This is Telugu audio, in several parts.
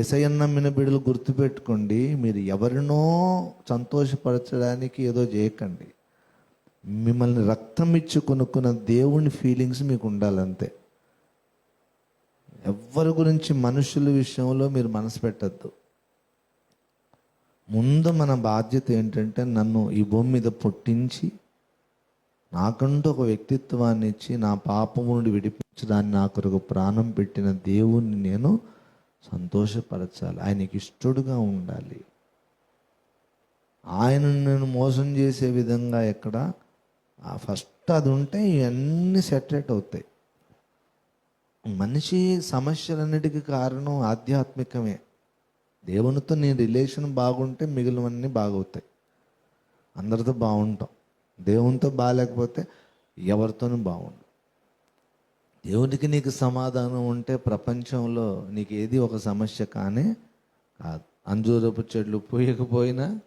ఏసయ్యన్న నమ్మిన బిడ్డలు గుర్తుపెట్టుకోండి మీరు ఎవరినో సంతోషపరచడానికి ఏదో చేయకండి. మిమ్మల్ని రక్తం ఇచ్చి కొనుక్కున్న దేవుని ఫీలింగ్స్ మీకు ఉండాలంతే. ఎవ్వరి గురించి మనుషుల విషయంలో మీరు మనసు పెట్టద్దు. ముందు మన బాధ్యత ఏంటంటే నన్ను ఈ భూమి మీద పుట్టించి నాకంటూ ఒక వ్యక్తిత్వాన్ని ఇచ్చి నా పాపము నుండి విడిపించడాన్ని నా కొరకు ప్రాణం పెట్టిన దేవుణ్ణి నేను సంతోషపరచాలి. ఆయనకి ఇష్టడుగా ఉండాలి. ఆయనను నేను మోసం చేసే విధంగా ఎక్కడ? ఫస్ట్ అది ఉంటే ఇవన్నీ సెటరేట్ అవుతాయి. మనిషి సమస్యలన్నిటికీ కారణం ఆధ్యాత్మికమే. దేవునితో నీ రిలేషన్ బాగుంటే మిగిలినవన్నీ బాగవుతాయి. అందరితో బాగుంటాం. దేవునితో బాగాలేకపోతే ఎవరితోనూ బాగుండు దేవునికి నీకు సమాధానం ఉంటే ప్రపంచంలో నీకు ఏది ఒక సమస్య కానీ కాదు. అంజూరపు చెట్లు పూయకపోయినా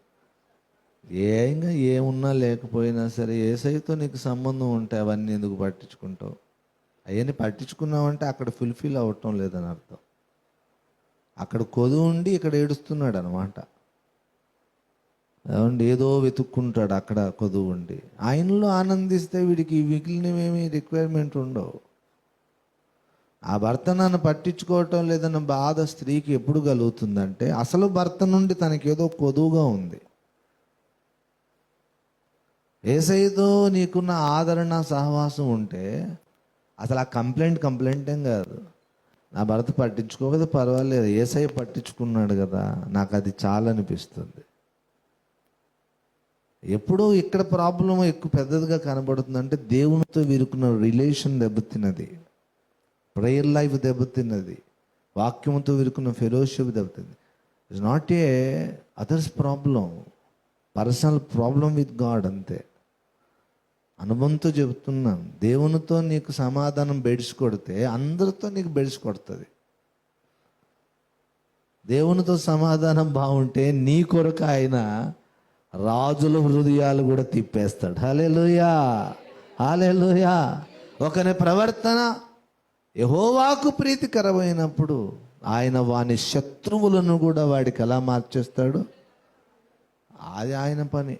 ఏంగా ఏమున్నా లేకపోయినా సరే ఏసైతో నీకు సంబంధం ఉంటే అవన్నీ ఎందుకు పట్టించుకుంటావు? అవన్నీ పట్టించుకున్నావంటే అక్కడ ఫుల్ఫిల్ అవ్వటం లేదని అర్థం. అక్కడ కొదు ఉండి ఇక్కడ ఏడుస్తున్నాడు అనమాట ఏమండి ఏదో వెతుక్కుంటాడు అక్కడ కొదువు ఉండి. ఆయనలో ఆనందిస్తే వీడికి మిగిలినవేమీ రిక్వైర్మెంట్ ఉండవు. ఆ భర్త నన్ను పట్టించుకోవటం లేదన్న బాధ స్త్రీకి ఎప్పుడు కలుగుతుందంటే అసలు భర్త నుండి తనకేదో కొదువుగా ఉంది. ఏసైతో నీకున్న ఆదరణ సహవాసం ఉంటే అసలు ఆ కంప్లైంట్ కంప్లైంట్ ఏం కాదు. నా భర్త పట్టించుకోకపోతే పర్వాలేదు ఏసై పట్టించుకున్నాడు కదా నాకు అది చాలా అనిపిస్తుంది ఎప్పుడో ఇక్కడ ప్రాబ్లం ఎక్కువ పెద్దదిగా కనబడుతుందంటే దేవునితో వీరుకున్న రిలేషన్ దెబ్బతిన్నది. ప్రేయర్ లైఫ్ దెబ్బతిన్నది. వాక్యంతో విరుకున్న ఫెలోషిప్ దెబ్బతింది it's not a others problem personal problem with God అంతే. అనుభవంతో చెబుతున్నాను. దేవునితో నీకు సమాధానం బెడిసి కొడితే అందరితో నీకు బెడిసి కొడుతుంది. దేవునితో సమాధానం బాగుంటే నీ కొరకు ఆయన రాజుల హృదయాలు కూడా తిప్పేస్తాడు. హలెలుయా హాలెలుయా ఒకని ప్రవర్తన యహోవాకు ప్రీతికరమైనప్పుడు ఆయన వాని శత్రువులను కూడా వాడికి ఎలా మార్చేస్తాడు? అది ఆయన పని.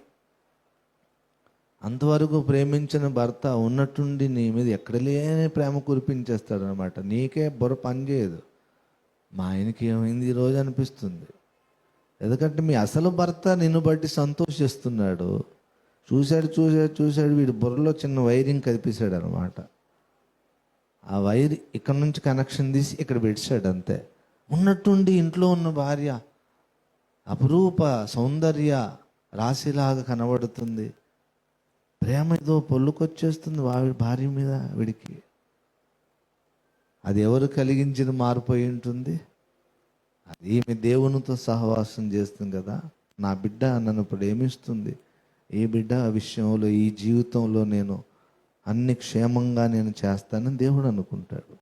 అంతవరకు ప్రేమించిన భర్త ఉన్నట్టుండి నీ మీద ఎక్కడ లేని ప్రేమ కురిపించేస్తాడు అనమాట నీకే బుర్ర పనిచేయదు మా ఆయనకి ఏమైంది? ఈరోజు అనిపిస్తుంది. ఎందుకంటే మీ అసలు భర్త నిన్ను బట్టి సంతోషిస్తున్నాడు. చూశాడు చూశాడు చూశాడు వీడి బుర్రలో చిన్న వైరింగ్ కదిపేశాడు అనమాట ఆ వైర్ ఇక్కడ నుంచి కనెక్షన్ తీసి ఇక్కడ పెట్టాడు అంతే. ఉన్నట్టుండి ఇంట్లో ఉన్న భార్య అపురూప సౌందర్య రాశిలాగా కనబడుతుంది. ప్రేమ ఏదో పొల్లుకొచ్చేస్తుంది వాడి భార్య మీద వీడికి. అది ఎవరు కలిగించిన మారిపోయి ఉంటుంది? అది ఈమె దేవునితో సహవాసం చేస్తుంది కదా. నా బిడ్డ నన్ను ప్రేమిస్తుంది ఈ బిడ్డ విషయంలో ఈ జీవితంలో నేను అన్ని క్షేమంగా నేను చేస్తానని దేవుడు అనుకుంటాడు.